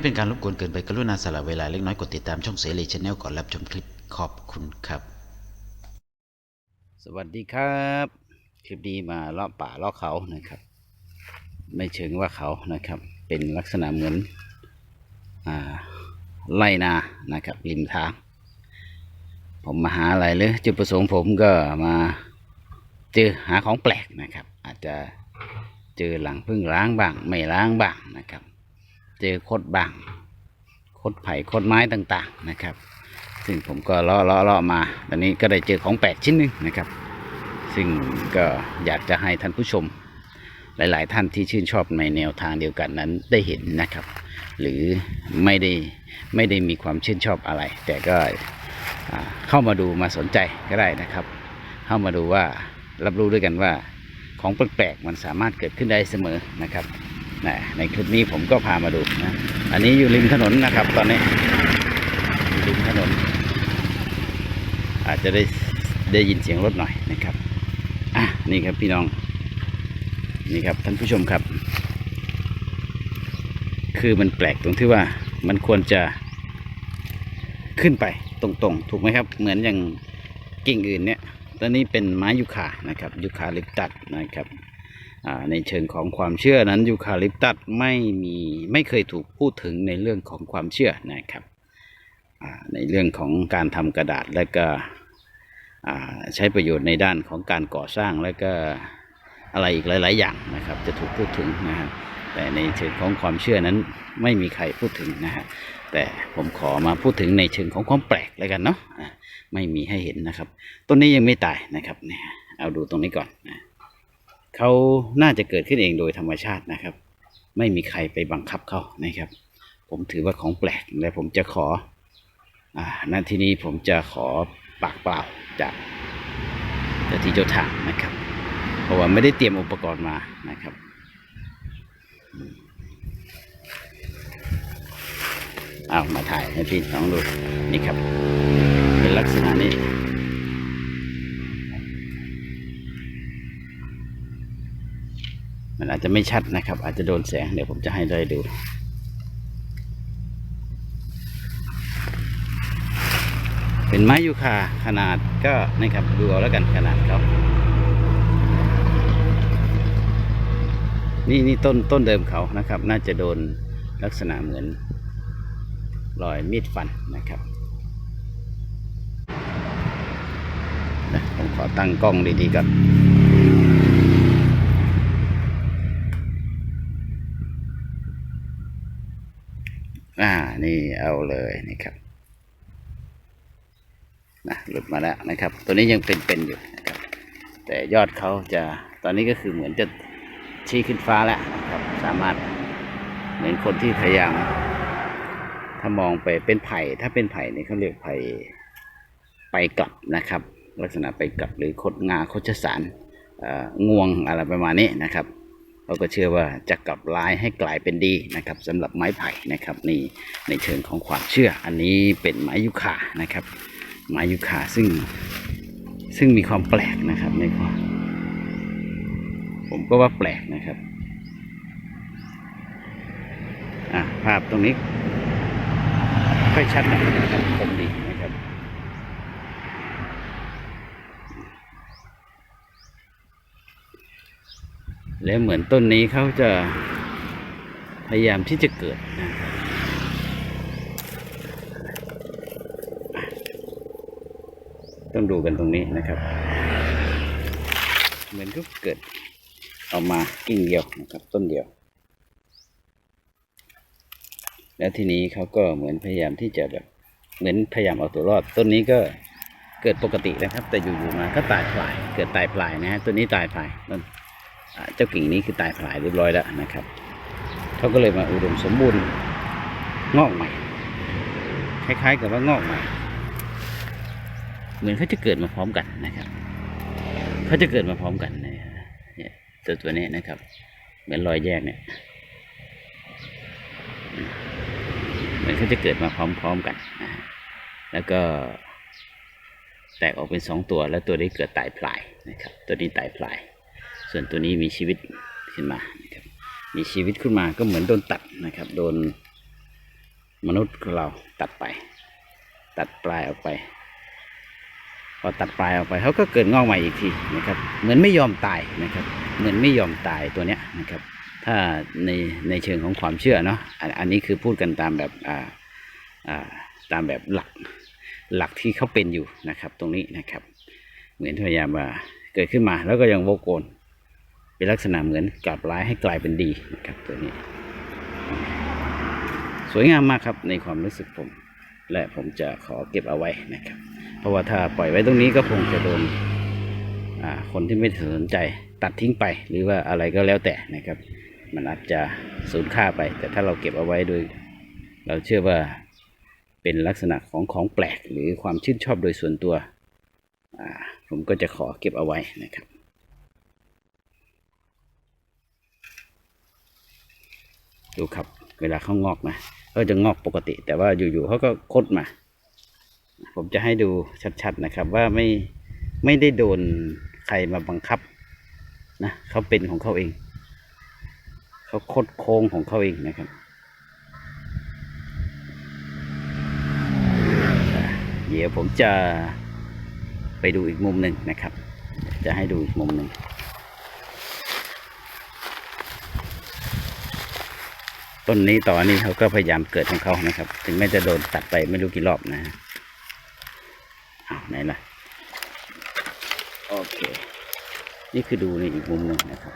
ไม่เป็นการรบกวนเกินไปกรุณาสละเวลาเล็กน้อยกดติดตามช่องเสรีชแนลก่อนรับชมคลิปขอบคุณครับ สวัสดีครับ คลิปนี้มาเลาะป่าเลาะเขานะครับ ไม่เชิงว่าเขานะครับ เป็นลักษณะเหมือนอ่าไร่นานะครับริมทาง ผมมาหาอะไรเลยจุดประสงค์ผมก็มาเจอหาของแปลกนะครับ อาจจะเจอหลังพึ่งล้างบ้างไม่ล้างบ้างนะครับ เจอคดบางคดไผ่คดไม้ต่างๆนะครับ ซึ่งผมก็เลาะเลาะเลาะมาตอนนี้ก็ได้เจอของแปลกชิ้นหนึ่งนะครับ ซึ่งก็อยากจะให้ท่านผู้ชมหลาย ๆ ท่านที่ชื่นชอบในแนวทางเดียวกันนั้นได้เห็นนะครับ หรือไม่ได้ไม่ได้มีความชื่นชอบอะไร แต่ก็เข้ามาดูมาสนใจก็ได้นะครับ เข้ามาดูว่ารับรู้ด้วยกันว่าของแปลก ๆ มันสามารถเกิดขึ้นได้เสมอนะครับ นะในคลิปนี้ผมก็พามาดูนะ อันนี้อยู่ริมถนนนะครับ ตอนนี้อยู่ริมถนน อาจจะได้ได้ยินเสียงรถหน่อยนะครับอะนี่ครับพี่น้อง นี่ครับท่านผู้ชมครับ คือมันแปลกตรงที่ว่ามันควรจะขึ้นไปตรงๆ ถูกไหมครับ เหมือนอย่างกิ่งอื่นเนี่ยตอนนี้เป็นไม้ยูคานะครับยูคาลิปตัสนะครับ ในเชิงของความเชื่อนั้นยูคาลิปตัสไม่มีไม่เคยถูกพูดถึงในเรื่องของความเชื่อนะครับในเรื่องของการทำกระดาษและก็ใช้ประโยชน์ในด้านของการก่อสร้างและก็อะไรอีกหลาย ๆ อย่างนะครับ จะถูกพูดถึงนะฮะแต่ในเชิงของความเชื่อนั้นไม่มีใครพูดถึงนะฮะแต่ผมขอมาพูดถึงในเชิงของความแปลกแล้วกันเนาะอะไม่มีให้เห็นนะครับ ต้นนี้ยังไม่ตายนะครับเนี่ยเอาดูตรงนี้ก่อนนะ เขาน่าจะเกิดขึ้นเองโดยธรรมชาตินะครับ ไม่มีใครไปบังคับเขานะครับ ผมถือว่าของแปลกและผมจะขออ่าณที่นี้ผมจะขอปากเปล่าจากเจ้าที่เจ้าทางนะครับ เพราะว่าไม่ได้เตรียมอุปกรณ์มานะครับเอามาถ่ายให้พี่น้องดูนี่ครับ เป็นลักษณะนี้ มันอาจจะไม่ชัดนะครับ อาจจะโดนแสง เดี๋ยวผมจะให้ได้ดู เป็นไม้ยูคาขนาดก็นะครับดูเอาแล้วกันขนาดเขานี่นี่ต้นต้นเดิมเขานะครับ น่าจะโดนลักษณะเหมือนรอยมีดฟันนะครับนะผมขอตั้งกล้องดีๆก่อน อ่า นี่เอาเลยนี่ครับนะหลุดมาแล้วนะครับ ตัวนี้ยังเป็นๆอยู่นะครับ แต่ยอดเขาจะตอนนี้ก็คือเหมือนจะชี้ขึ้นฟ้าแล้วนะครับ สามารถเหมือนคนที่พยายามถ้ามองไปเป็นไผ่ถ้าเป็นไผ่เนี่ยเขาเรียกไผ่ไปกลับนะครับ ลักษณะไปกลับหรือคดงาโคชสารงวงอะไรประมาณนี้นะครับ เราก็เชื่อว่าจะกลับลายให้กลายเป็นดีนะครับสำหรับไม้ไผ่นะครับนี่ในเชิงของความเชื่อ อันนี้เป็นไม้ยุคานะครับ ไม้ยุคาซึ่งซึ่งมีความแปลกนะครับในความผมก็ว่าแปลกนะครับอะภาพตรงนี้ค่อยชัดหน่อยนะครับคมดีนะครับ แล้วเหมือนต้นนี้เขาจะพยายามที่จะเกิดนะครับต้องดูกันตรงนี้นะครับ เหมือนก็เกิดออกมากิ่งเดียวนะครับต้นเดียว แล้วทีนี้เขาก็เหมือนพยายามที่จะแบบเหมือนพยายามเอาตัวรอด ต้นนี้ก็เกิดปกตินะครับ แต่อยู่ๆมาก็ตายพลาย เกิดตายพลายนะฮะต้นนี้ตายพลายต้น เจ้ากิ่งนี้คือตายพลายเรียบร้อยแล้วนะครับเขาก็เลยมาอุดมสมบูรณ์งอกใหม่ คล้ายๆ กับว่างอกใหม่ เหมือนเขาจะเกิดมาพร้อมกันนะครับเขาจะเกิดมาพร้อมกันเนี่ยตัวตัวนี้นะครับ เหมือนรอยแยกเนี่ยเหมือนเขาจะเกิดมาพร้อมๆกันนะฮะแล้วก็แตกออกเป็นสองตัว แล้วตัวนี้เกิดตายพลายนะครับ ตัวนี้ตายพลาย ส่วนตัวนี้มีชีวิตขึ้นมานะครับมีชีวิตขึ้นมาก็เหมือนโดนตัดนะครับ โดนมนุษย์เราตัดไป ตัดปลายออกไป พอตัดปลายออกไปเขาก็เกิดงอกใหม่อีกทีนะครับ เหมือนไม่ยอมตายนะครับ เหมือนไม่ยอมตายตัวเนี้ยนะครับ ถ้าในในเชิงของความเชื่อเนาะอันนี้คือพูดกันตามแบบอ่าอ่าตามแบบหลักหลักที่เขาเป็นอยู่นะครับ ตรงนี้นะครับ เหมือนพยายามว่าเกิดขึ้นมาแล้วก็ยังโวกโกน เป็นลักษณะเหมือนกลับร้ายให้กลายเป็นดีนะครับตัวนี้ สวยงามมากครับในความรู้สึกผม และผมจะขอเก็บเอาไว้นะครับ เพราะว่าถ้าปล่อยไว้ตรงนี้ก็คงจะโดนคนที่ไม่สนใจตัดทิ้งไป หรือว่าอะไรก็แล้วแต่นะครับ มันอาจจะสูญค่าไป แต่ถ้าเราเก็บเอาไว้โดย เราเชื่อว่าเป็นลักษณะของของแปลกหรือความชื่นชอบโดยส่วนตัว ผมก็จะขอเก็บเอาไว้นะครับ ดูครับ เวลาเขางอกนะเขาจะงอกปกติ แต่ว่าอยู่ๆเขาก็คดมา ผมจะให้ดูชัดๆนะครับ ว่าไม่ไม่ได้โดนใครมาบังคับนะเขาเป็นของเขาเอง เขาคดโค้งของเขาเองนะครับเดี๋ยวผมจะไปดูอีกมุมหนึ่งนะครับ จะให้ดูอีกมุมหนึ่ง ต้นนี้ต่อนี้เขาก็พยายามเกิดของเขานะครับ ถึงแม้จะโดนตัดไปไม่รู้กี่รอบนะอ้าไหนล่ะโอเค นี่คือดูในอีกมุมหนึ่งนะครับ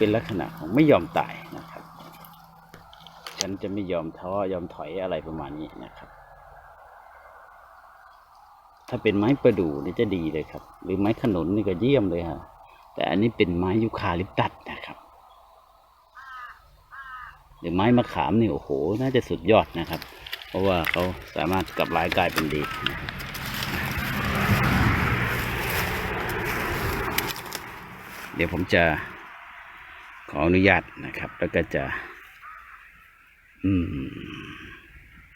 เป็นลักษณะของไม่ยอมตายนะครับ ฉันจะไม่ยอมท้อยอมถอยอะไรประมาณนี้นะครับ ถ้าเป็นไม้ประดู่นี่จะดีเลยครับ หรือไม้ขนุนนี่ก็เยี่ยมเลยฮะแต่อันนี้เป็นไม้ยูคาลิปตัสนะครับหรือไม้มะขามนี่โอ้โห น่าจะสุดยอดนะครับ เพราะว่าเขาสามารถกลับร้ายกลายเป็นดีเดี๋ยวผมจะ ขออนุญาตนะครับ แล้วก็จะ อืม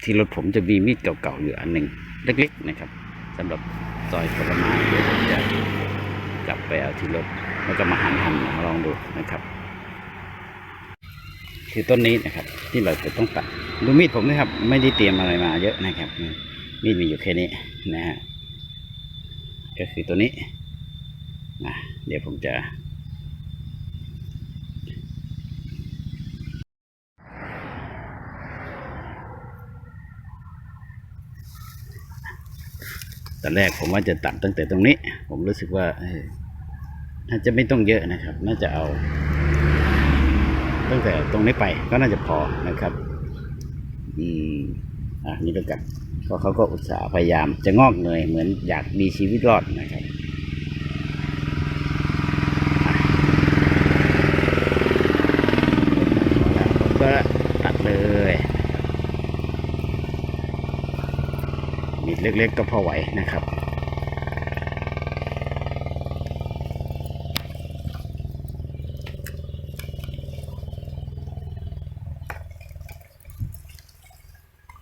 ที่รถผมจะมีมีดเก่าๆอยู่อันหนึ่งเล็กๆนะครับสำหรับซอยผลไม้เดี๋ยวผมจะกลับไปเอาที่รถแล้วก็มาหั่นหั่นๆลองดูนะครับ คือต้นนี้นะครับ ที่เราจะต้องตัดดูมีดผมนะครับ ไม่ได้เตรียมอะไรมาเยอะนะครับ มีดมีอยู่แค่นี้นะฮะก็คือตัวนี้นะเดี๋ยวผมจะ ตอนแรกผมว่าจะตัดตั้งแต่ตรงนี้ ผมรู้สึกว่าน่าจะไม่ต้องเยอะนะครับ น่าจะเอา ตั้งแต่ตรงนี้ไปก็น่าจะพอนะครับ อืมอะนี่เล้วกันเพราะเขาก็อุตส่าห์พยายามจะงอกเงยเหมือนอยากมีชีวิตรอดนะครับอะผมก็ตัดเลย มีด เล็กๆก็พอไหวนะครับ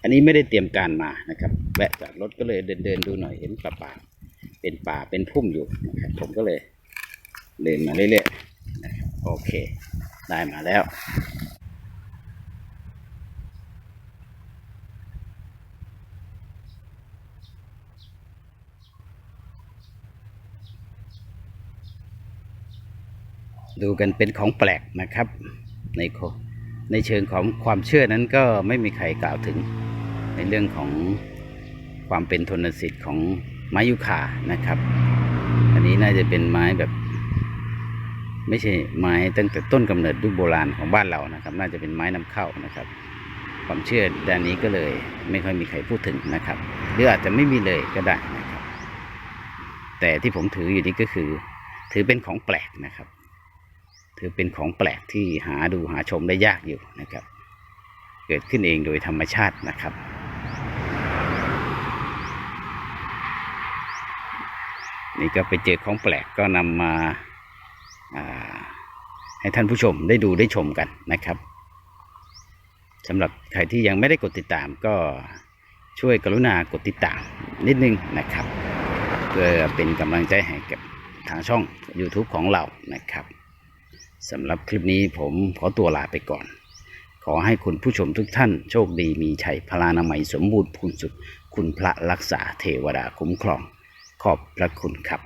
อันนี้ไม่ได้เตรียมการมานะครับแวะจากรถก็เลยเดินเดินๆดูหน่อยเห็นป่าป่าเป็นป่าเป็นพุ่มอยู่นะครับผมก็เลยเดินมาเรื่อยๆนะครับโอเค ได้มาแล้ว ดูกันเป็นของแปลกนะครับ ในในเชิงของความเชื่อนั้นก็ไม่มีใครกล่าวถึงในเรื่องของความเป็นทนสิทธิ์ของไม้ยุคานะครับ อันนี้น่าจะเป็นไม้แบบ ไม่ใช่ไม้ตั้งแต่ต้นกำเนิดยุคโบราณของบ้านเรานะครับ น่าจะเป็นไม้นำเข้านะครับ ความเชื่อด้านนี้ก็เลยไม่ค่อยมีใครพูดถึงนะครับ หรืออาจจะไม่มีเลยก็ได้นะครับ แต่ที่ผมถืออยู่นี่ก็คือ ถือเป็นของแปลกนะครับ ถือเป็นของแปลกที่หาดูหาชมได้ยากอยู่นะครับ เกิดขึ้นเองโดยธรรมชาตินะครับ นี่ก็ไปเจอของแปลกก็นำมาาให้ท่านผู้ชมได้ดูได้ชมกันนะครับสำหรับใครที่ยังไม่ได้กดติดตามก็ช่วยกรุณากดติดตามนิดนึงนะครับ เพื่อเป็นกำลังใจให้กับทางช่อง YouTube ของเรานะครับ สำหรับคลิปนี้ผมขอตัวลาไปก่อน ขอให้คุณผู้ชมทุกท่านโชคดีมีชัยพลานามัยสมบูรณ์พูนสุด คุณพระรักษาเทวดาคุ้มครอง ขอบพระคุณครับ